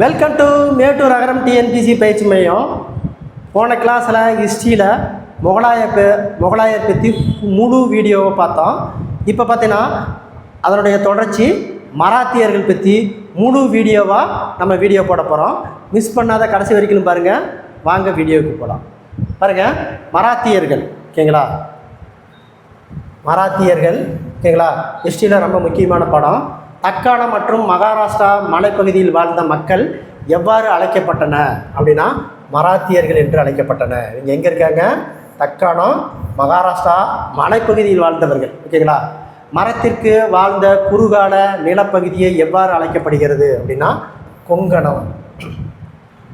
Welcome to Mettur Agaram TNPSC பயிற்சி மையம் போன கிளாஸில் ஹிஸ்ட்ரியில் முகலாய பே முகலாயர் பற்றி முழு வீடியோவை பார்த்தோம். இப்போ பார்த்தீங்கன்னா அதனுடைய தொடர்ச்சி மராத்தியர்கள் பற்றி முழு வீடியோவாக நம்ம வீடியோ போட போகிறோம் மிஸ் பண்ணாத கடைசி வரைக்கும் பாருங்கள் வாங்க வீடியோவுக்கு போகலாம் பாருங்கள் மராத்தியர்கள் ஓகேங்களா? மராத்தியர்கள் ஓகேங்களா? ஹிஸ்ட்ரியில் ரொம்ப முக்கியமான படம். தக்காண மற்றும் மகாராஷ்டிரா மலைப்பகுதியில் வாழ்ந்த மக்கள் எவ்வாறு அழைக்கப்பட்டன அப்படின்னா மராத்தியர்கள் என்று அழைக்கப்பட்டன. இங்கே எங்கே இருக்காங்க? தக்காணம் மகாராஷ்டிரா மலைப்பகுதியில் வாழ்ந்தவர்கள். ஓகேங்களா? மரத்திற்கு வாழ்ந்த குறுகால நிலப்பகுதியை எவ்வாறு அழைக்கப்படுகிறது அப்படின்னா கொங்கணம்.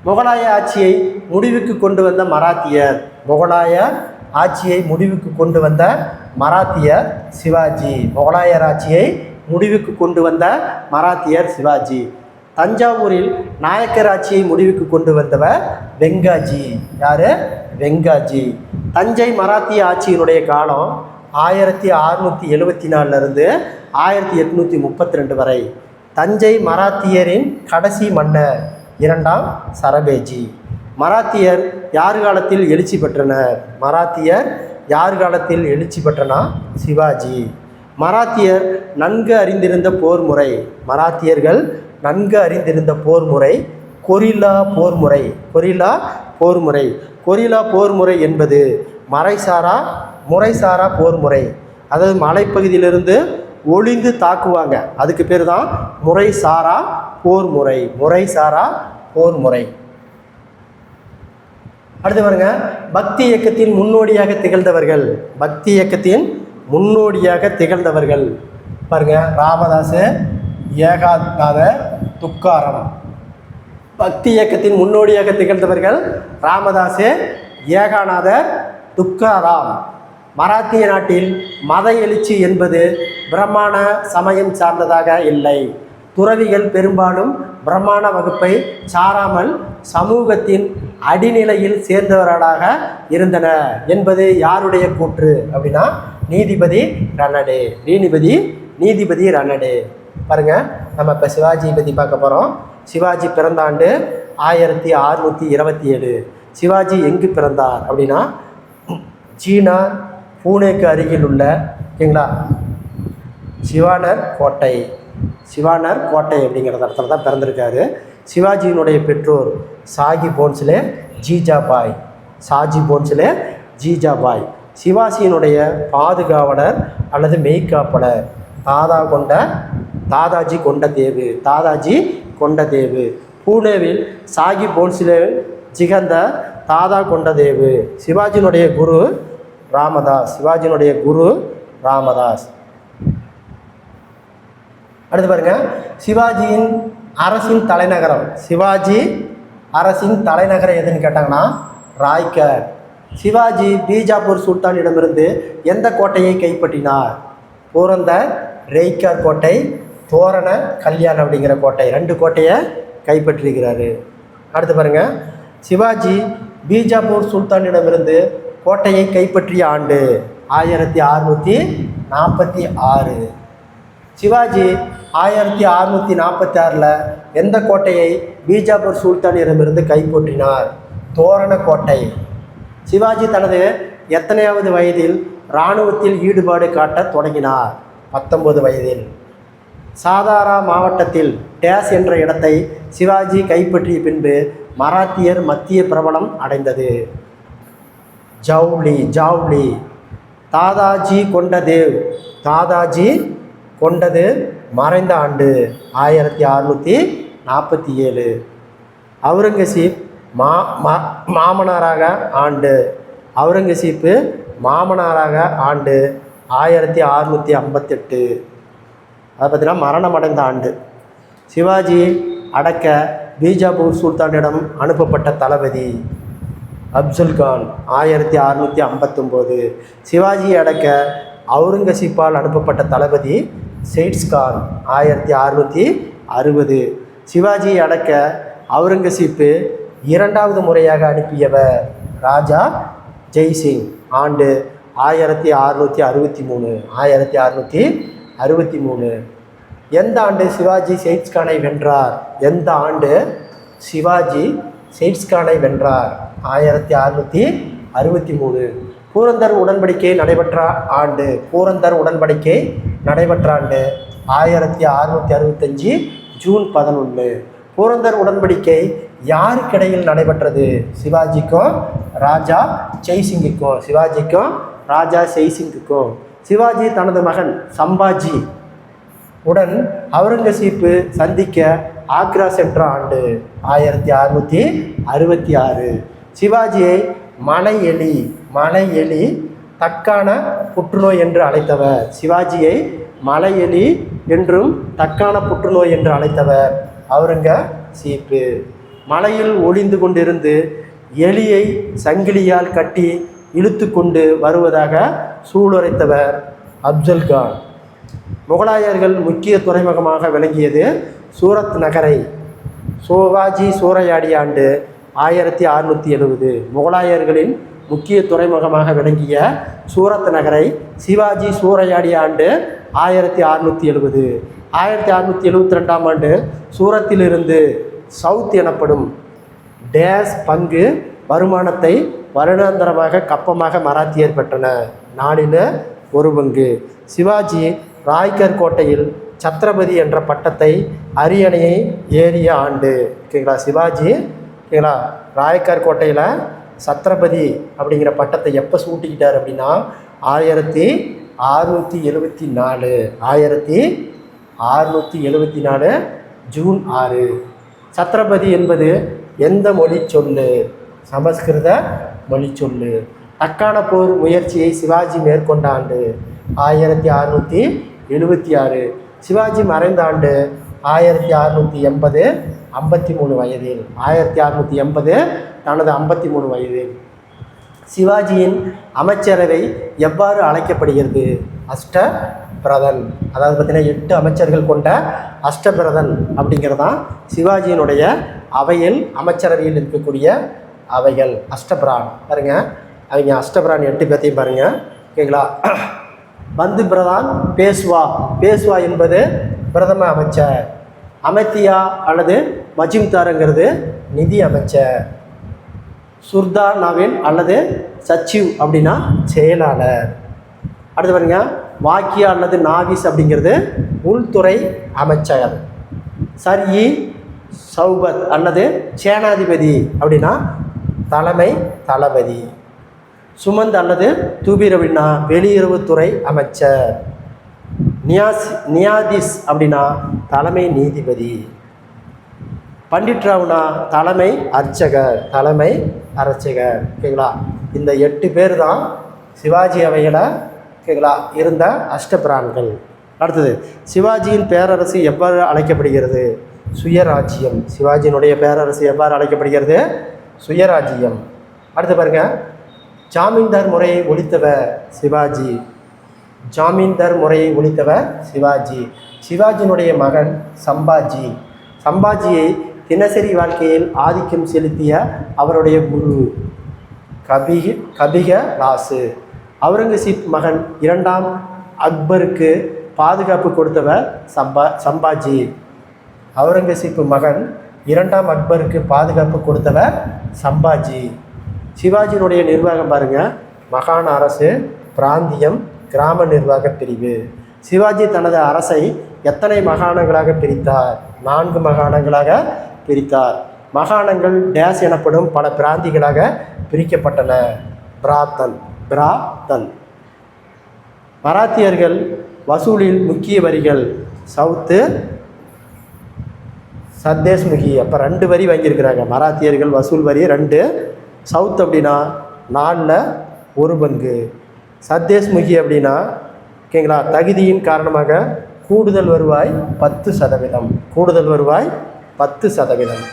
முகலாய ஆட்சியை முடிவுக்கு கொண்டு வந்த மராத்தியர். முகலாய ஆட்சியை முடிவுக்கு கொண்டு வந்த மராத்தியர் சிவாஜி. முகலாயர் ஆட்சியை முடிவுக்கு கொண்டு வந்த மராத்தியர் சிவாஜி. தஞ்சாவூரில் நாயக்கர் ஆட்சியை முடிவுக்கு கொண்டு வந்தவர் வெங்காஜி. யார்? வெங்காஜி. தஞ்சை மராத்திய ஆட்சியினுடைய காலம் ஆயிரத்தி அறுநூற்றி எழுபத்தி நாலுலேருந்து ஆயிரத்தி எட்நூற்றி முப்பத்தி ரெண்டு வரை. தஞ்சை மராத்தியரின் கடைசி மன்னர் இரண்டாம் சரபேஜி. மராத்தியர் யார் காலத்தில் எழுச்சி பெற்றனர்? மராத்தியர் யார் காலத்தில் எழுச்சி பெற்றனா? சிவாஜி. மராத்தியர் நன்கு அறிந்திருந்த போர் முறை. மராத்தியர்கள் நன்கு அறிந்திருந்த போர் முறை கொரில்லா போர் முறை. கொரில்லா போர் முறை. கொரில்லா போர் முறை என்பது மறைசாரா முறைசாரா போர் முறை. அதாவது மலைப்பகுதியிலிருந்து ஒளிந்து தாக்குவாங்க. அதுக்கு பேர் தான் முறைசாரா போர் முறை. முறைசாரா போர் முறை. அடுத்து பாருங்க. பக்தி இயக்கத்தின் முன்னோடியாக திகழ்ந்தவர்கள். பக்தி இயக்கத்தின் முன்னோடியாக திகழ்ந்தவர்கள். பாருங்க ராமதாஸ் ஏகாநாத துக்காரம் பக்தி இயக்கத்தின் முன்னோடியாக திகழ்ந்தவர்கள் ராமதாஸ் ஏகாநாதர் துக்காராம். மராத்திய நாட்டில் மத எழுச்சி என்பது பிரம்மாண சமயம் சார்ந்ததாக இல்லை. துறவிகள் பெரும்பாலும் பிரம்மாண வகுப்பை சாராமல் சமூகத்தின் அடிநிலையில் சேர்ந்தவர்களாக இருந்தனர் என்பது யாருடைய கூற்று அப்படின்னா நீதிபதி ரன்னடு. நீதிபதி நீதிபதி ரன்னடு. பாருங்க நம்ம இப்போ சிவாஜி பற்றி பார்க்க போகிறோம் சிவாஜி பிறந்த ஆண்டு ஆயிரத்தி அறுநூற்றி இருபத்தி ஏழு. சிவாஜி எங்கு பிறந்தார் அப்படின்னா சீனா பூனேக்கு அருகில் உள்ள ஓகேங்களா? சிவானர் கோட்டை. சிவானர் கோட்டை அப்படிங்கிற இடத்துல தான் பிறந்திருக்காரு. சிவாஜியினுடைய பெற்றோர் சாகி போன்ஸ்லே ஜீஜாபாய். சாஜி போன்ஸ்லே ஜீஜாபாய். சிவாஜியினுடைய பாதுகாவலர் அல்லது மெய்க்காப்பலர். தாதா கொண்ட தாதாஜி கொண்ட தேவு தாதாஜி கொண்ட தேவு. பூனேவில் சாகி போன்சிலேவில் ஜிகந்த தாதா கொண்ட தேவு. சிவாஜியினுடைய குரு ராமதாஸ் சிவாஜியினுடைய குரு ராமதாஸ். அடுத்து பாருங்க. சிவாஜியின் அரசின் தலைநகரம். சிவாஜி அரசின் தலைநகரம் எதுன்னு கேட்டாங்கன்னா ராய்கர். சிவாஜி பீஜாப்பூர் சுல்தானிடமிருந்து எந்த கோட்டையை கைப்பற்றினார்? பூரந்தர் ரெய்கார் கோட்டை தோரண கல்யாணம் அப்படிங்கிற கோட்டை ரெண்டு கோட்டையை கைப்பற்றிருக்கிறாரு அடுத்து பாருங்க. சிவாஜி பீஜாப்பூர் சுல்தானிடமிருந்து கோட்டையை கைப்பற்றிய ஆண்டு ஆயிரத்தி அறுநூற்றி நாற்பத்தி ஆறு. சிவாஜி ஆயிரத்தி அறுநூற்றி நாற்பத்தி ஆறில் எந்த கோட்டையை பீஜாப்பூர் சுல்தானிடமிருந்து கைப்பற்றினார்? தோரண கோட்டை. சிவாஜி தனது எத்தனையாவது வயதில் இராணுவத்தில் ஈடுபாடு காட்டத் தொடங்கினார். பத்தொன்பது வயதில். சாதாரா மாவட்டத்தில் டேஸ் என்ற இடத்தை சிவாஜி கைப்பற்றிய பின்பு மராத்தியர் மத்திய பிரபலம் அடைந்தது. ஜவுளி ஜவுளி. தாதாஜி கொண்ட தேவ் தாதாஜி கொண்டது மறைந்த ஆண்டு. ஆயிரத்தி அறுநூற்றி நாற்பத்தி ஏழு. அவுரங்கசீப் மா மா மாமனாராக ஆண்டு. அவுரங்கசீப்பு மாமனாராக ஆண்டு. ஆயிரத்தி அறுநூற்றி ஐம்பத்தெட்டு. அதை பார்த்தீங்கன்னா மரணம் அடைந்த ஆண்டு. சிவாஜி அடக்க பீஜாபூர் சுல்தானிடம் அனுப்பப்பட்ட தளபதி அப்சுல் கான் ஆயிரத்தி அறுநூற்றி ஐம்பத்தொம்போது. சிவாஜி அடக்க அவுரங்கசீப்பால் அனுப்பப்பட்ட தளபதி செயிட்ஸ் கான் ஆயிரத்தி அறுநூற்றி அறுபது. சிவாஜி அடக்க அவுரங்கசீப்பு இரண்டாவது முறையாக அனுப்பியவர் ராஜா ஜெய்சிங் ஆண்டு ஆயிரத்தி அறுநூற்றி அறுபத்தி மூணு ஆயிரத்தி அறுநூற்றி அறுபத்தி மூணு. எந்த ஆண்டு சிவாஜி செயிட்ஸ்கானை வென்றார்? எந்த ஆண்டு சிவாஜி செயிட்ஸ்கானை வென்றார்? ஆயிரத்தி அறுநூற்றி அறுபத்தி மூணு. பூரந்தர் உடன்படிக்கை நடைபெற்ற ஆண்டு பூரந்தர் உடன்படிக்கை நடைபெற்ற ஆண்டு ஆயிரத்தி அறுநூற்றி அறுபத்தஞ்சி ஜூன் பதினொன்று பூரந்தர் உடன்படிக்கை யாருக்கிடையில் நடைபெற்றது? சிவாஜிக்கும் ராஜா ஜெய்சிங்குக்கும் சிவாஜிக்கும் ராஜா ஜெய்சிங்குக்கும் சிவாஜி தனது மகன் சம்பாஜி உடன் அவுரங்கசீப்பு சந்திக்க ஆக்ரா சென்ற ஆண்டு ஆயிரத்தி அறுநூற்றி அறுபத்தி ஆறு. சிவாஜியை மலை எலி மலை எலி தக்கான புற்றுநோய் என்று அழைத்தவர். சிவாஜியை மலை எலி என்றும் தக்கான புற்றுநோய் என்று அழைத்தவர். அவுரங்கசீப்பு. மலையில் ஒளிந்து கொண்டிருந்து எலியை சங்கிலியால் கட்டி இழுத்து கொண்டு வருவதாக சூளுரைத்தவர் அப்ஜல்கான் முகலாயர்கள் முக்கிய துறைமுகமாக விளங்கியது சூரத் நகரை. சோவாஜி சூறையாடி ஆண்டு ஆயிரத்தி அறுநூற்றி எழுபது. முகலாயர்களின் முக்கிய துறைமுகமாக விளங்கிய சூரத் நகரை சிவாஜி சூறையாடி ஆண்டு ஆயிரத்தி அறுநூற்றி எழுபது. ஆயிரத்தி அறுநூற்றி எழுபத்தி ரெண்டாம் ஆண்டு சூரத்திலிருந்து சவுத் எனப்படும் டேஸ் பங்கு வருமானத்தை வருடாந்தரமாக கப்பமாக மராத்தியர் பெற்றனர் நாளில் ஒரு பங்கு. சிவாஜி ராய்கர் கோட்டையில் சத்ரபதி என்ற பட்டத்தை அரியணையை ஏறிய ஆண்டு. ஓகேங்களா சிவாஜி? ஓகேங்களா ராய்கர் கோட்டையில் சத்ரபதி அப்படிங்கிற பட்டத்தை எப்போ சூட்டிக்கிட்டார் அப்படின்னா ஆயிரத்தி அறுநூற்றி எழுபத்தி நாலு. ஆயிரத்தி அறுநூற்றி எழுபத்தி நாலு ஜூன் ஆறு. சத்ரபதி என்பது எந்த மொழி சொல்லு? சமஸ்கிருத மொழி சொல்லு. தக்கான போர் முயற்சியை சிவாஜி மேற்கொண்ட ஆண்டு ஆயிரத்தி அறுநூற்றி எழுபத்தி ஆறு. சிவாஜி மறைந்த ஆண்டு ஆயிரத்தி அறுநூற்றி எண்பது ஐம்பத்தி மூணு வயதில். ஆயிரத்தி அறுநூற்றி எண்பது தனது ஐம்பத்தி மூணு வயதில். சிவாஜியின் அமைச்சரவை எவ்வாறு அழைக்கப்படுகிறது? அஷ்ட பிரதன். அதாவது பார்த்திங்கன்னா எட்டு அமைச்சர்கள் கொண்ட அஷ்டபிரதன் அப்படிங்கிறது தான் சிவாஜியினுடைய அவையில் அமைச்சரவையில் இருக்கக்கூடிய அவைகள். அஷ்டபிரான். பாருங்க. அவங்க அஷ்டபிரான் எட்டு பேர்த்தையும் பாருங்க. ஓகேங்களா? பந்து பிரதான் பேசுவா. பேசுவா என்பது பிரதம அமைச்சர். அமைத்தியா அல்லது மஜிம்தாருங்கிறது நிதி அமைச்சர். சுர்தா நவீன் அல்லது சச்சிவ் அப்படின்னா செயலாளர். அடுத்து பாருங்க. வாக்கியா அல்லது நாவிஸ் அப்படிங்கிறது உள்துறை அமைச்சர். சரி சௌபத் அல்லது சேனாதிபதி அப்படின்னா தலைமை தளபதி. சுமந்த் அல்லது தூபீர் அப்படின்னா வெளியுறவுத்துறை அமைச்சர். நியாஸ் நியாதிஸ் அப்படின்னா தலைமை நீதிபதி. பண்டிட் ராவ்னா தலைமை அர்ச்சகர் தலைமை அர்ச்சகர் ஓகேங்களா? இந்த எட்டு பேர் தான் சிவாஜி அவைகளை ஓகேங்களா இருந்த அஷ்டபிரான்கள். அடுத்தது சிவாஜியின் பேரரசு எவ்வாறு அழைக்கப்படுகிறது? சுயராஜ்யம். சிவாஜியினுடைய பேரரசு எவ்வாறு அழைக்கப்படுகிறது? சுயராஜ்யம். அடுத்து பாருங்க ஜாமீன்தார் முறையை ஒழித்தவர் சிவாஜி. ஜாமீன்தார் முறையை ஒழித்தவர் சிவாஜி. சிவாஜியினுடைய மகன் சம்பாஜி. சம்பாஜியை தினசரி வாழ்க்கையில் ஆதிக்கம் செலுத்திய அவருடைய குரு கபிக கபிக ராசு அவுரங்கசீப் மகன் இரண்டாம் அக்பருக்கு பாதுகாப்பு கொடுத்தவர் சம்பா சம்பாஜி. அவுரங்கசீப் மகன் இரண்டாம் அக்பருக்கு பாதுகாப்பு கொடுத்தவர் சம்பாஜி. சிவாஜியினுடைய நிர்வாகம் பாருங்க. மகாண அரசு பிராந்தியம் கிராம நிர்வாக பிரிவு. சிவாஜி தனது அரசை எத்தனை மாகாணங்களாக பிரித்தார்? நான்கு மாகாணங்களாக பிரித்தார். மாகாணங்கள் டேஸ் எனப்படும் பல பிராந்திகளாக பிரிக்கப்பட்டன. பிராத்தன். பிராத்தன் மராத்தியர்கள் வசூலில் முக்கிய வரிகள் சவுத்து சந்தேஷ்முகி அப்போ ரெண்டு வரி வாங்கியிருக்கிறாங்க. மராத்தியர்கள் வசூல் வரி ரெண்டு. சவுத் அப்படின்னா நாலில் ஒரு பங்கு. சத்தேஷ்முகி அப்படின்னா ஓகேங்களா தகுதியின் காரணமாக கூடுதல் வருவாய் பத்து சதவீதம். கூடுதல் வருவாய் பத்து சதவீதம்.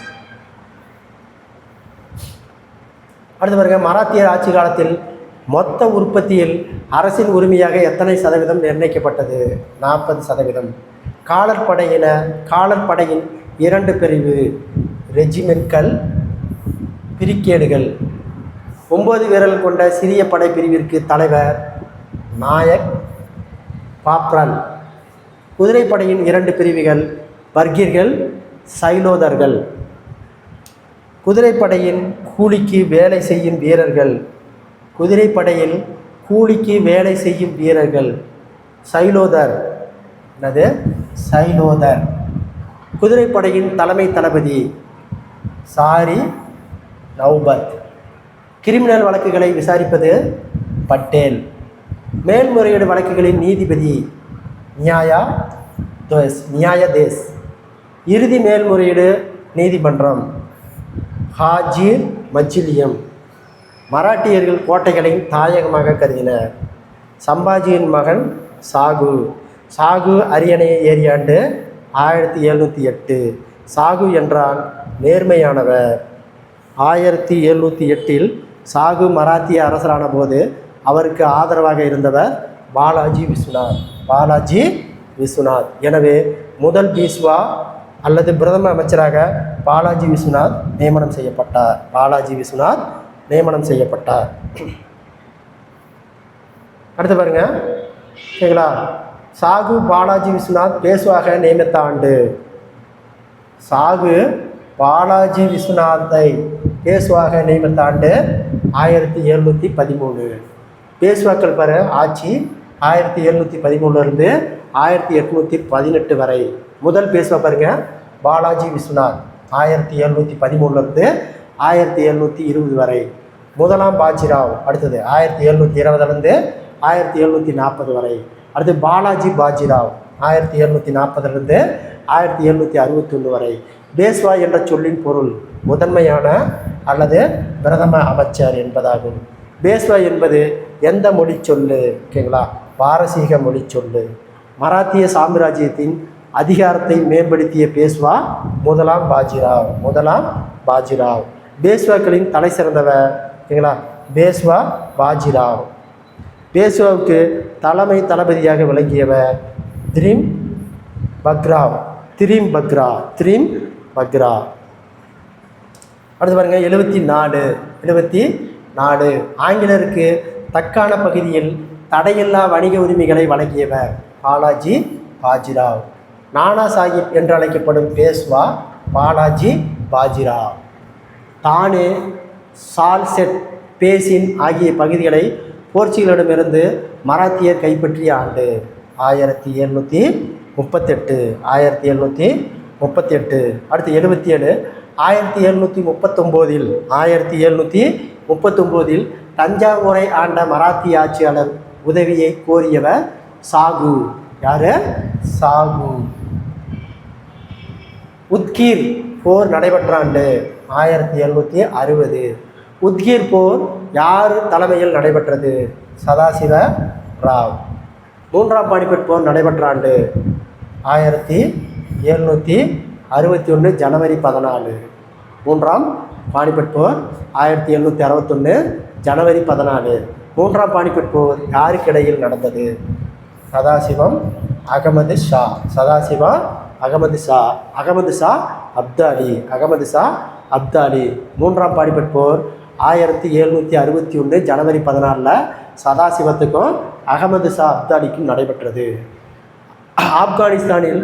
அடுத்து பாருங்க மராத்தியர் ஆட்சி காலத்தில் மொத்த உற்பத்தியில் அரசின் உரிமையாக எத்தனை சதவீதம் நிர்ணயிக்கப்பட்டது? நாற்பது சதவீதம். காலற்படையின காலற்படையின் இரண்டு பிரிவு ரெஜிமெண்ட்கள் பிரிக்கேடுகள். ஒம்பது வீரர்கள் கொண்ட சிறிய படை பிரிவிற்கு தலைவர் நாயக் பாப்ரன். குதிரைப்படையின் இரண்டு பிரிவுகள் பர்கீர்கள் சைலோதர்கள். குதிரைப்படையின் கூலிக்கு வேலை செய்யும் வீரர்கள் குதிரைப்படையில் கூலிக்கு வேலை செய்யும் வீரர்கள். சைலோதர். என்னது? சைலோதர். குதிரைப்படையின் தலைமை தளபதி. சாரி நௌபத் கிரிமினல் வழக்குகளை விசாரிப்பது பட்டேல். மேல்முறையீடு வழக்குகளின் நீதிபதி நியாயா தேஸ் நியாயதேஸ் இறுதி மேல்முறையீடு நீதிமன்றம். ஹாஜீர் மஜ்லியம். மராட்டியர்கள் கோட்டைகளை தாயகமாக கருதினர். சம்பாஜியின் மகன் சாகு. சாகு அரியணையை ஏறியாண்டு ஆயிரத்தி எழுநூற்றி எட்டு. சாகு என்றால் நேர்மையானவர். ஆயிரத்தி எழுநூற்றி எட்டில் சாகு மராத்திய அரசரான போது அவருக்கு ஆதரவாக இருந்தவர் பாலாஜி விஸ்வநாத். பாலாஜி விஸ்வநாத். எனவே முதல் பீஸ்வா அல்லது பிரதம அமைச்சராக பாலாஜி விஸ்வநாத் நியமனம் செய்யப்பட்டார். பாலாஜி விஸ்வநாத் நியமனம் செய்யப்பட்டார். அடுத்து பாருங்க. சரிங்களா சாகு பாலாஜி விஸ்வநாத் பேசுவாக நியமித்த ஆண்டு. சாகு பாலாஜி விஸ்வநாத்தை பேசுவாக நியமித்த ஆண்டு ஆயிரத்தி எழுநூற்றி பதிமூணு. பேசுவாக்கள் பெற ஆட்சி ஆயிரத்தி எழுநூற்றி பதிமூணுலேருந்து ஆயிரத்தி எட்நூற்றி பதினெட்டு வரை. முதல் பேசுவா பாருங்க பாலாஜி விஸ்வநாத் ஆயிரத்தி எழுநூற்றி பதிமூணுலேருந்து ஆயிரத்தி எழுநூற்றி இருபது வரை. முதலாம் பாஜிராவ் அடுத்தது ஆயிரத்தி எழுநூற்றி இருபதுலேருந்து ஆயிரத்தி எழுநூற்றி நாற்பது வரை. அடுத்து பாலாஜி பாஜிராவ் ஆயிரத்தி எழுநூற்றி நாற்பதுலேருந்து ஆயிரத்தி எழுநூற்றி அறுபத்தொன்று வரை. பேஸ்வா என்ற சொல்லின் பொருள் முதன்மையான அல்லது பிரதம அமைச்சர் என்பதாகும். பேஸ்வா என்பது எந்த மொழி சொல்லு? ஓகேங்களா? பாரசீக மொழி சொல்லு. மராத்திய சாம்ராஜ்யத்தின் அதிகாரத்தை மேம்படுத்திய பேஸ்வா முதலாம் பாஜிராவ் முதலாம் பாஜிராவ். பேஸ்வாக்களின் தலை சிறந்தவர். ஓகேங்களா பேஸ்வா பாஜிராவ். பேஸ்வாவுக்கு தலைமை தளபதியாக விளங்கியவர் திரீம் பக்ராவ். திரீம் பக்ரா. திரீம் பக்ரா. அடுத்து பாருங்கள் எழுபத்தி நாலு எழுபத்தி நாலு ஆங்கிலருக்கு தக்கான பகுதியில் தடையில்லா வணிக உரிமைகளை வழங்கியவர் பாலாஜி பாஜிராவ். நானா சாஹிப் என்று அழைக்கப்படும் பேஸ்வா பாலாஜி பாஜிராவ். தானே சால்செட் பேசின் ஆகிய பகுதிகளை போர்ச்சுகலிடமிருந்து மராத்தியர் கைப்பற்றிய ஆண்டு ஆயிரத்தி எழுநூற்றி முப்பத்தெட்டு ஆயிரத்தி எழுநூற்றி முப்பத்தெட்டு. அடுத்து எழுபத்தி ஏழு ஆயிரத்தி எழுநூற்றி முப்பத்தொம்போதில் ஆயிரத்தி எழுநூற்றி முப்பத்தொம்போதில் தஞ்சாவூரை ஆண்ட மராத்திய ஆட்சியாளர் உதவியை கோரியவர் சாகு. யாரு? சாகு. உத்கீர் போர் நடைபெற்ற ஆண்டு ஆயிரத்தி எழுநூற்றி அறுபது. உத்கீர் போர் யார் தலைமையில் நடைபெற்றது? சதாசிவ ராவ். மூன்றாம் பானிபட் போர் நடைபெற்ற ஆண்டு ஆயிரத்தி எழுநூற்றி அறுபத்தி ஒன்று ஜனவரி பதினாலு. மூன்றாம் பானிபட் போர் ஆயிரத்தி எழுநூற்றி அறுபத்தொன்று ஜனவரி பதினாலு. மூன்றாம் பானிபட் போர் யாருக்கிடையில் நடந்தது? சதாசிவம் அகமது ஷா. சதாசிவா அகமது ஷா. அகமது ஷா அப்தாலி. அகமது ஷா அப்தாலி. மூன்றாம் பாடிபட் போர் ஆயிரத்தி எழுநூற்றி அறுபத்தி ஒன்று ஜனவரி பதினாலில் சதாசிவத்துக்கும் அகமது ஷா அப்தாலிக்கும் நடைபெற்றது. ஆப்கானிஸ்தானில்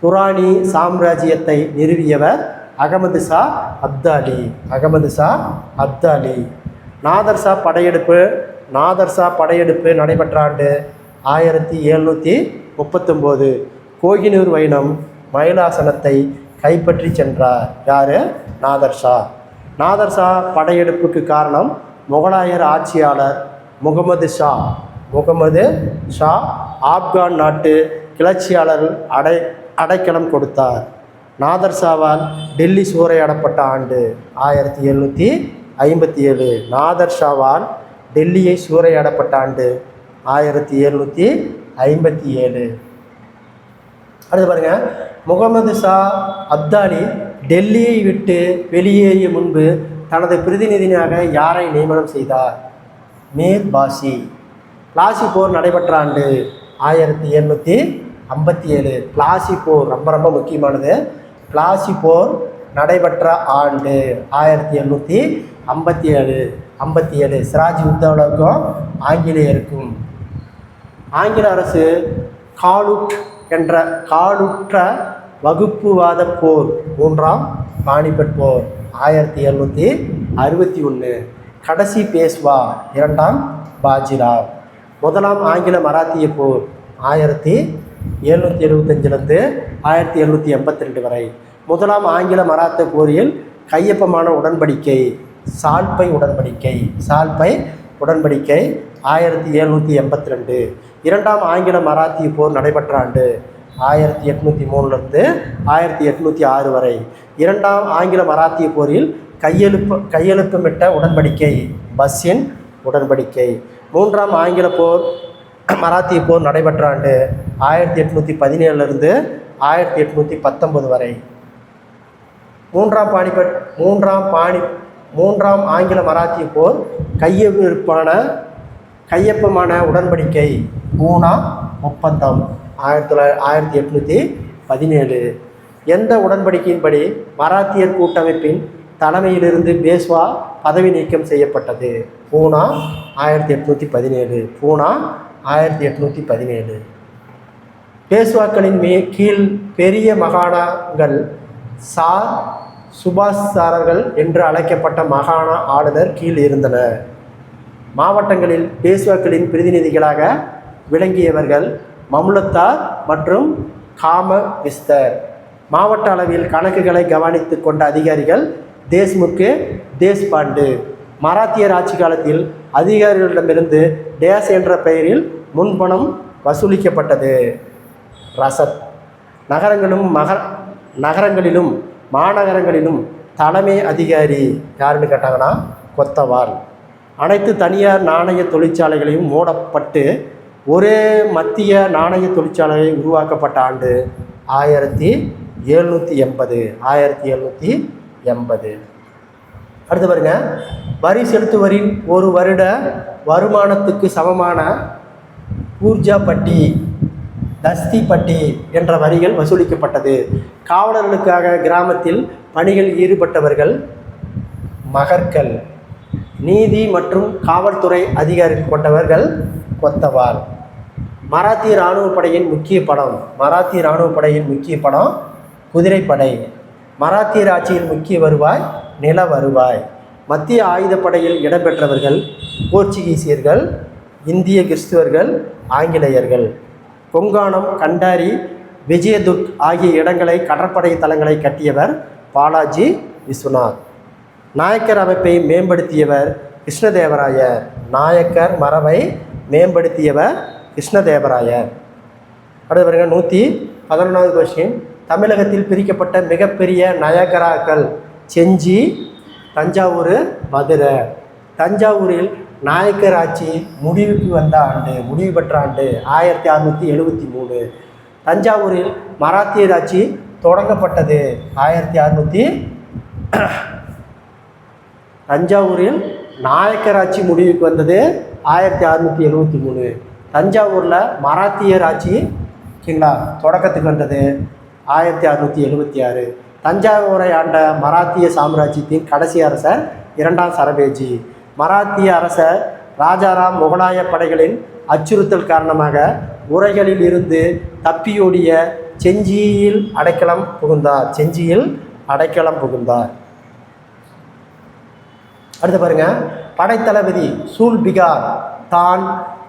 புராணி சாம்ராஜ்யத்தை நிறுவியவர் அகமது ஷா அப்தாலி. அகமது ஷா அப்தாலி. நாதர் ஷா படையெடுப்பு நாதர் ஷா படையெடுப்பு நடைபெற்ற ஆண்டு ஆயிரத்தி எழுநூற்றி முப்பத்தொம்போது. கோகினூர் வைணம் மயிலாசனத்தை கைப்பற்றி சென்றார் யார்? நாதர் ஷா. நாதர் ஷா படையெடுப்புக்கு காரணம் முகலாயர் ஆட்சியாளர் முகமது ஷா. முகமது ஷா ஆப்கான் நாட்டு கிளர்ச்சியாளர் அடை அடைக்கலம் கொடுத்தார். நாதர் ஷாவால் டெல்லி சூறையாடப்பட்ட ஆண்டு ஆயிரத்தி எழுநூற்றி ஐம்பத்தி ஏழு நாதர் ஷாவால் டெல்லியை சூறையாடப்பட்ட ஆண்டு ஆயிரத்தி எழுநூற்றி ஐம்பத்தி ஏழு அடுத்து பாருங்க. முகமது ஷா அப்தாலி டெல்லியை விட்டு வெளியேறிய முன்பு தனது பிரதிநிதியாக யாரை நியமனம் செய்தார்? மீர் பாசி பிளாசி போர் நடைபெற்ற ஆண்டு ஆயிரத்தி எண்ணூற்றி ஐம்பத்தி ஏழு பிளாசி போர் ரொம்ப ரொம்ப முக்கியமானது. பிளாசி போர் நடைபெற்ற ஆண்டு ஆயிரத்தி எண்ணூற்றி ஐம்பத்தி ஏழு ஐம்பத்தி ஏழு சிராஜ் உத்தவலுக்கும் ஆங்கிலேயருக்கும். ஆங்கில அரசு காலுட் என்ற காலுற்ற வகுப்புவாத போர் மூன்றாம் பாணிபட் போர் ஆயிரத்தி எழுநூற்றி அறுபத்தி ஒன்று கடைசி பேஸ்வா இரண்டாம் பாஜிராவ். முதலாம் ஆங்கில மராத்திய போர் ஆயிரத்தி எழுநூற்றி எழுபத்தஞ்சிலிருந்து ஆயிரத்தி எழுநூற்றி எண்பத்தி ரெண்டு வரை. முதலாம் ஆங்கில மராத்திய போரில் கையொப்பமான உடன்படிக்கை சால்பை உடன்படிக்கை சால்பை உடன்படிக்கை ஆயிரத்தி எழுநூற்றி எண்பத்தி ரெண்டு இரண்டாம் ஆங்கில மராத்திய போர் நடைபெற்ற ஆண்டு ஆயிரத்தி எட்நூற்றி மூணுலேருந்து ஆயிரத்தி எட்நூற்றி ஆறு வரை. இரண்டாம் ஆங்கில மராத்திய போரில் கையெழுப்பு கையெழுத்துமிட்ட உடன்படிக்கை பஸ்ஸின் உடன்படிக்கை. மூன்றாம் ஆங்கில போர் மராத்திய போர் நடைபெற்ற ஆண்டு ஆயிரத்தி எட்நூற்றி பதினேழுலேருந்து ஆயிரத்தி எட்நூற்றி பத்தொன்பது வரை. மூன்றாம் பாணிபட் மூன்றாம் பாணி மூன்றாம் ஆங்கில மராத்திய போர் கையெழுப்பான கையொப்பமான உடன்படிக்கை பூனா ஒப்பந்தம். ஆயிரத்தி தொள்ளாயிரத்தி ஆயிரத்தி எட்நூற்றி பதினேழு. எந்த உடன்படிக்கையின்படி மராத்தியர் கூட்டமைப்பின் தலைமையிலிருந்து பேஸ்வா பதவி நீக்கம் செய்யப்பட்டது? பூனா ஆயிரத்தி எட்நூற்றி பதினேழு. பூனா ஆயிரத்தி எட்நூற்றி பதினேழு. பேஸ்வாக்களின் மே கீழ் பெரிய மாகாணங்கள் சார் சுபாசாரர்கள் என்று அழைக்கப்பட்ட மாகாண ஆளுநர் கீழ் இருந்தனர். மாவட்டங்களில் பேஸ்வாக்களின் பிரதிநிதிகளாக விளங்கியவர்கள் மம்லுத்தார் மற்றும் காம விஸ்தர் மாவட்ட அளவில் கணக்குகளை கவனித்து கொண்ட அதிகாரிகள் தேஷ்முக்கு தேஷ்பாண்டு. மராத்தியர் ஆட்சி காலத்தில் அதிகாரிகளிடமிருந்து டேஸ் என்ற பெயரில் முன்பணம் வசூலிக்கப்பட்டது. ரசத். நகரங்களும் மகர நகரங்களிலும் மாநகரங்களிலும் தலைமை அதிகாரி யாருன்னு கேட்டாங்கன்னா கொத்தவார் அனைத்து தனியார் நாணய தொழிற்சாலைகளையும் மூடப்பட்டு ஒரே மத்திய நாணய தொழிற்சாலை உருவாக்கப்பட்ட ஆண்டு ஆயிரத்தி எழுநூற்றி எண்பது ஆயிரத்தி எழுநூற்றி எண்பது. அடுத்து பாருங்க. வரி செலுத்துவரின் ஒரு வருட வருமானத்துக்கு சமமான ஊர்ஜா பட்டி தஸ்தி பட்டி என்ற வரிகள் வசூலிக்கப்பட்டது. காவலர்களுக்காக கிராமத்தில் பணிகள் ஈடுபட்டவர்கள் மகர்கள் நீதி மற்றும் காவல்துறை அதிகாரிகள் கொண்டவர்கள் கொத்தவார். மராத்தி இராணுவ படையின் முக்கிய படம் மராத்தி இராணுவ படையின் முக்கிய படம் குதிரைப்படை. மராத்தியர் ஆட்சியின் முக்கிய வருவாய் நில வருவாய். மத்திய ஆயுதப்படையில் இடம்பெற்றவர்கள் போர்ச்சுகீசியர்கள் இந்திய கிறிஸ்துவர்கள் ஆங்கிலேயர்கள். கொங்கானம் கண்டாரி விஜயதுர்க் ஆகிய இடங்களை கடற்படை தளங்களை கட்டியவர் பாலாஜி விஸ்வநாத். நாயக்கர் அமைப்பை மேம்படுத்தியவர் கிருஷ்ணதேவராயர். நாயக்கர் மரபை மேம்படுத்தியவர் கிருஷ்ணதேவராயர். அடுத்து பாருங்கள் நூற்றி பதினொன்றாவது கொஸ்டின் தமிழகத்தில் பிரிக்கப்பட்ட மிகப்பெரிய நயகராக்கள் செஞ்சி தஞ்சாவூர் மதுரை. தஞ்சாவூரில் நாயக்கர் ஆட்சி முடிவுக்கு வந்த ஆண்டு முடிவு பெற்ற ஆண்டு ஆயிரத்தி அறுநூற்றி எழுபத்தி மூணு. தஞ்சாவூரில் மராத்தியர் ஆட்சி தொடங்கப்பட்டது ஆயிரத்தி அறுநூற்றி தஞ்சாவூரில் நாயக்கர் ஆட்சி முடிவுக்கு வந்தது ஆயிரத்தி அறுநூற்றி எழுபத்தி மூணு. தஞ்சாவூரில் மராத்தியர் ஆட்சி ஓகேங்களா தொடக்கத்துக்கு வந்தது. ஆயிரத்தி அறுநூற்றி எழுபத்தி ஆறு. தஞ்சாவூரை ஆண்ட மராத்திய சாம்ராஜ்யத்தின் கடைசி அரசர் இரண்டாம் சரபேஜி. மராத்திய அரசர் ராஜாராம் முகலாய படைகளின் அச்சுறுத்தல் காரணமாக உரைகளில் இருந்து தப்பியோடிய செஞ்சியில் அடைக்கலம் புகுந்தார். செஞ்சியில் அடைக்கலம் புகுந்தார். அடுத்து பாருங்க. படைத்தளபதி சூல் பிகார் தான்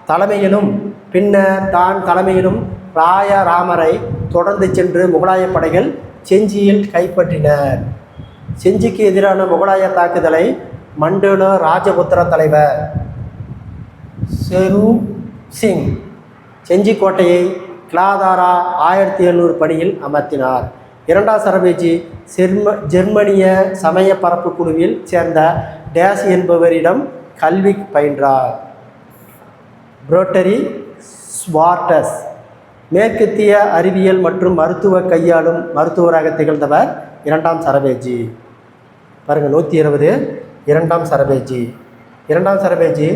தலைமையிலும் பின்னர் தான் தலைமையிலும் ராயராமரை தொடர்ந்து சென்று முகலாய படைகள் செஞ்சியில் கைப்பற்றினர். செஞ்சிக்கு எதிரான முகலாய தாக்குதலை மண்டல ராஜபுத்திர தலைவர் செரு சிங் செஞ்சி கோட்டையை கிளாதாரா ஆயிரத்தி எழுநூறு பணியில் அமர்த்தினார். இரண்டாம் சரபேஜி ஜெர்ம ஜெர்மனிய சமய பரப்பு குழுவில் சேர்ந்த டேஸ் என்பவரிடம் கல்வி பயின்றார். புரோட்டரி ஸ்வார்டஸ் மேற்கத்திய அறிவியல் மற்றும் மருத்துவ கையாளும் மருத்துவராக திகழ்ந்தவர் இரண்டாம் சரபேஜி. பாருங்கள் நூற்றி இருபது இரண்டாம் சரபேஜி. இரண்டாம் சரபேஜி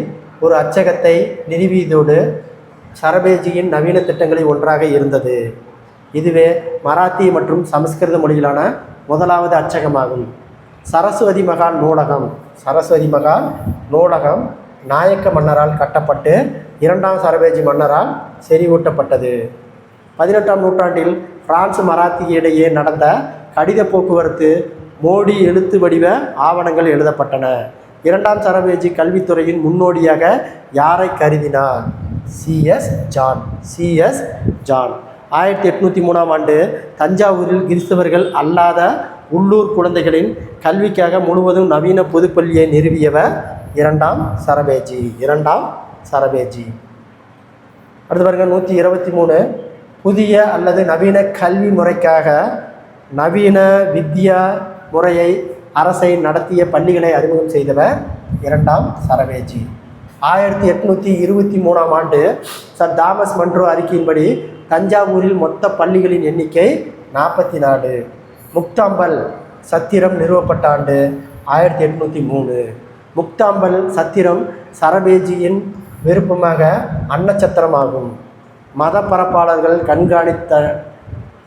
ஒரு அச்சகத்தை நிறுவியதோடு சரபேஜியின் நவீன திட்டங்களில் ஒன்றாக இருந்தது. இதுவே மராத்தி மற்றும் சமஸ்கிருத மொழியிலான முதலாவது அச்சகமாகும். சரஸ்வதி மகால் நூலகம். சரஸ்வதி மகால் நூலகம் நாயக்க மன்னரால் கட்டப்பட்டு இரண்டாம் சரபேஜி மன்னரால் செறிவூட்டப்பட்டது. பதினெட்டாம் நூற்றாண்டில் பிரான்ஸ் மராத்தியிடையே நடந்த கடித போக்குவரத்து மோடி எழுத்து வடிவ ஆவணங்கள் எழுதப்பட்டன. இரண்டாம் சரபேஜி கல்வித்துறையின் முன்னோடியாக யாரை கருதினார்? C S John. C S John. ஆயிரத்தி எட்நூற்றி மூணாம் ஆண்டு தஞ்சாவூரில் கிறிஸ்தவர்கள் அல்லாத உள்ளூர் குழந்தைகளின் கல்விக்காக முழுவதும் நவீன பொதுப்பள்ளியை நிறுவியவர் இரண்டாம் சரபேஜி. இரண்டாம் சரபேஜி. அடுத்து பாருங்க நூற்றி இருபத்தி மூணு. புதிய அல்லது நவீன கல்வி முறைக்காக நவீன வித்யா முறையை அரசை நடத்திய பள்ளிகளை அறிமுகம் செய்தவர் இரண்டாம் சரவேஜி ஆயிரத்தி எட்நூற்றி இருபத்தி மூணாம் ஆண்டு சர் தாமஸ் மன்றோ அறிக்கையின்படி தஞ்சாவூரில் மொத்த பள்ளிகளின் எண்ணிக்கை நாற்பத்தி நாலு. முக்தாம்பல் சத்திரம் நிறுவப்பட்ட ஆண்டு ஆயிரத்தி எட்நூற்றி மூணு. முக்தாம்பல் சத்திரம் சரபேஜியின் விருப்பமாக அன்னச்சத்திரமாகும். மத பரப்பாளர்கள் கண்காணித்த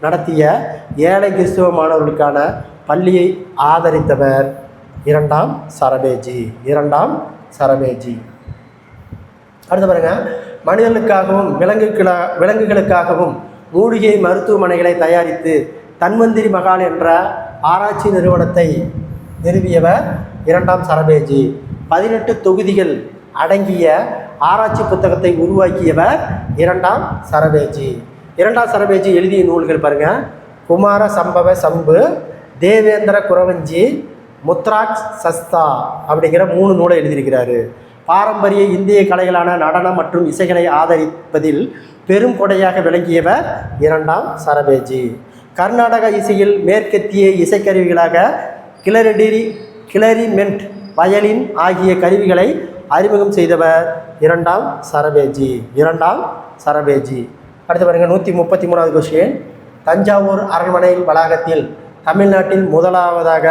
நடத்திய ஏழை கிறிஸ்துவ மாணவர்களுக்கான பள்ளியை ஆதரித்தவர். இரண்டாம் சரபேஜி இரண்டாம் சரபேஜி. அடுத்து பாருங்க. மனிதர்களுக்காகவும் விலங்குகளா விலங்குகளுக்காகவும் மூலிகை மருத்துவமனைகளை தயாரித்து தன்வந்திரி மகால் என்ற ஆராய்ச்சி நிறுவனத்தை நிறுவியவர் இரண்டாம் சரபேஜி. பதினெட்டு தொகுதிகள் அடங்கிய ஆராய்ச்சி புத்தகத்தை உருவாக்கியவர் இரண்டாம் சரபேஜி. இரண்டாம் சரபேஜி எழுதிய நூல்கள் பாருங்கள் குமார சம்பவ சம்பு தேவேந்திர குரவஞ்சி முத்ராக் சஸ்தா அப்படிங்கிற மூணு நூலை எழுதியிருக்கிறாரு. பாரம்பரிய இந்திய கலைகளான நடனம் மற்றும் இசைகளை ஆதரிப்பதில் பெரும் கொடையாக விளங்கியவர் இரண்டாம் சரபேஜி. கர்நாடக இசையில் மேற்கத்திய இசைக்கருவிகளாக கிளரிடிரி கிளரிமெண்ட் வயலின் ஆகிய கருவிகளை அறிமுகம் செய்தவர் இரண்டாம் சரபேஜி. இரண்டாம் சரபேஜி. அடுத்து பாருங்கள் நூற்றி முப்பத்தி மூணாவது கொஸ்டின் தஞ்சாவூர் அரண்மனை வளாகத்தில் தமிழ்நாட்டில் முதலாவதாக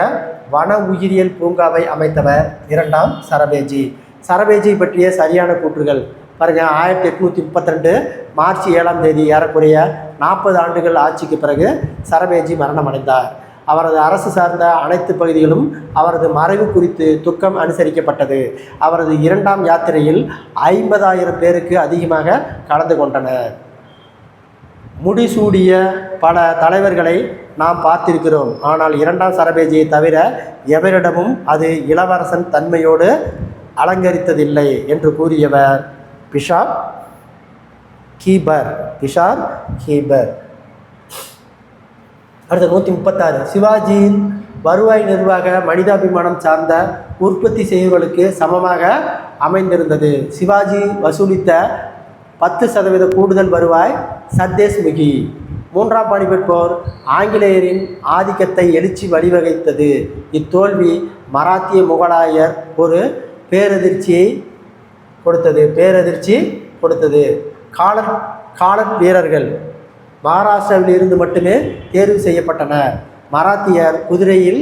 வன உயிரியல் பூங்காவை அமைத்தவர் இரண்டாம் சரபேஜி. சரபேஜி பற்றிய சரியான கூற்றுகள். பாருங்க ஆயிரத்தி எட்நூற்றி முப்பத்திரெண்டு மார்ச் ஏழாம் தேதி ஏறக்குறைய நாற்பது ஆண்டுகள் ஆட்சிக்கு பிறகு சரபேஜி மரணம் அடைந்தார் அவரது அரசு சார்ந்த அனைத்து பகுதிகளும் அவரது மறைவு குறித்து துக்கம் அனுசரிக்கப்பட்டது. அவரது இரண்டாம் யாத்திரையில் ஐம்பதாயிரம் பேருக்கு அதிகமாக கலந்து கொண்டனர். முடிசூடிய பல தலைவர்களை நாம் பார்த்திருக்கிறோம். ஆனால் இரண்டாம் சரபேஜியை தவிர எவரிடமும் அது இளவரசன் தன்மையோடு அலங்கரித்ததில்லை என்று கூறியவர். Bishop Heber Bishop Heber. அடுத்த நூற்றி முப்பத்தாறு சிவாஜியின் வருவாய் நிர்வாக மனிதாபிமானம் சார்ந்த உற்பத்தி செய்வர்களுக்கு சமமாக அமைந்திருந்தது. சிவாஜி வசூலித்த பத்து சதவீத கூடுதல் வருவாய் சத்தேஸ்முகி மூன்றாம் பானிபட் போர் ஆங்கிலேயரின் ஆதிக்கத்தை எழுச்சி வழிவகைத்தது. இத்தோல்வி மராத்திய முகலாயர் ஒரு பேரதிர்ச்சியை கொடுத்தது பேரதிர்ச்சி கொடுத்தது. காலர் காலர் வீரர்கள் மகாராஷ்டிராவில் இருந்து மட்டுமே தேர்வு செய்யப்பட்டனர். மராத்தியர் குதிரையில்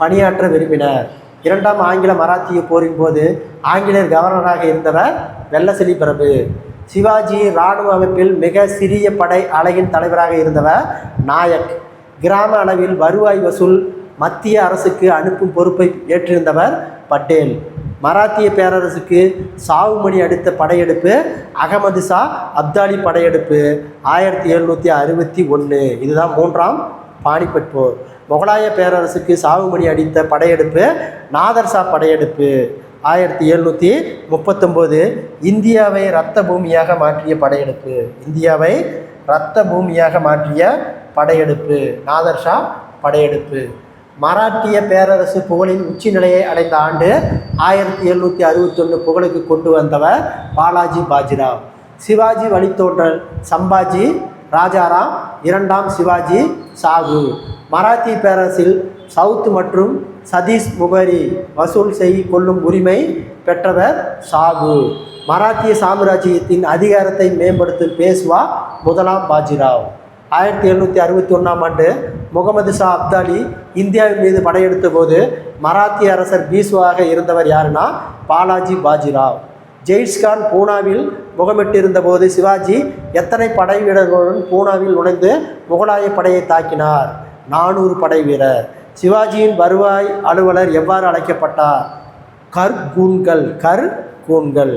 பணியாற்ற விரும்பினர். இரண்டாம் ஆங்கில மராத்திய போரின் போது ஆங்கிலேயர் கவர்னராக இருந்தவர் வெள்ளசிலி பிரபு. சிவாஜி இராணுவ அமைப்பில் மிக சிறிய படை அலையின் தலைவராக இருந்தவர் நாயக். கிராம அளவில் வருவாய் வசூல் மத்திய அரசுக்கு அனுப்பும் பொறுப்பை ஏற்றிருந்தவர் பட்டேல். மராத்திய பேரரசுக்கு சாவுமணி அடுத்த படையெடுப்பு அகமது ஷா அப்தாலி படையெடுப்பு. ஆயிரத்தி எழுநூற்றி அறுபத்தி ஒன்று இதுதான் மூன்றாம் பானிபட் போர் முகலாய பேரரசுக்கு சாவுமணி அடித்த படையெடுப்பு நாதர்ஷா படையெடுப்பு. ஆயிரத்தி எழுநூற்றி முப்பத்தொம்போது இந்தியாவை இரத்த பூமியாக மாற்றிய படையெடுப்பு. இந்தியாவை இரத்த பூமியாக மாற்றிய படையெடுப்பு. நாதர்ஷா படையெடுப்பு. மராட்டிய பேரரசு புகழின் உச்சி நிலையை அடைந்த ஆண்டு ஆயிரத்தி எழுநூற்றி அறுபத்தொன்று புகழுக்கு கொண்டு வந்தவர் பாலாஜி பாஜிராவ். சிவாஜி வழித்தோன்றல் சம்பாஜி ராஜாராம் இரண்டாம் சிவாஜி சாகு. மராத்தி பேரரசில் சவுத் மற்றும் சதீஷ் முகரி வசூல் செய் கொள்ளும் உரிமை பெற்றவர் சாகு. மராத்திய சாம்ராஜ்யத்தின் அதிகாரத்தை மேம்படுத்தும் பேசுவா முதலாம் பாஜிராவ். ஆயிரத்தி எழுநூற்றி அறுபத்தி ஒன்றாம் ஆண்டு முகமது ஷா அப்தாலி இந்தியாவின் மீது படையெடுத்த போது மராத்திய அரசர் பீஸ்வாக இருந்தவர் யாருன்னா பாலாஜி பாஜிராவ். ஜெயிஸ்கான் பூனாவில் முகமிட்டிருந்த போது சிவாஜி எத்தனை படை வீரர்களுடன் பூனாவில் நுழைந்து முகலாய படையை தாக்கினார்? நானூறு படை வீரர். சிவாஜியின் வருவாய் அலுவலர் எவ்வாறு அழைக்கப்பட்டார்? கர் கூன்கள்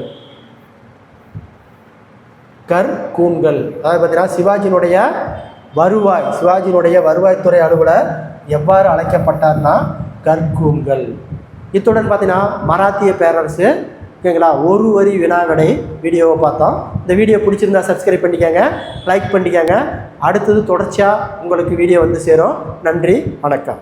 கற்கூண்கள் அதாவது பார்த்தீங்கன்னா சிவாஜியினுடைய வருவாய் சிவாஜியினுடைய வருவாய்த்துறை அலுவலர் எவ்வாறு அழைக்கப்பட்டார்னா கற்கூண்கள் இத்துடன் பார்த்தீங்கன்னா மராத்திய பேரரசு ஓகேங்களா ஒரு வரி வினாவிடை வீடியோவை பார்த்தோம். இந்த வீடியோ பிடிச்சிருந்தா சப்ஸ்கிரைப் பண்ணிக்கோங்க லைக் பண்ணிக்கோங்க. அடுத்தது தொடர்ச்சியாக உங்களுக்கு வீடியோ வந்து சேரும். நன்றி வணக்கம்.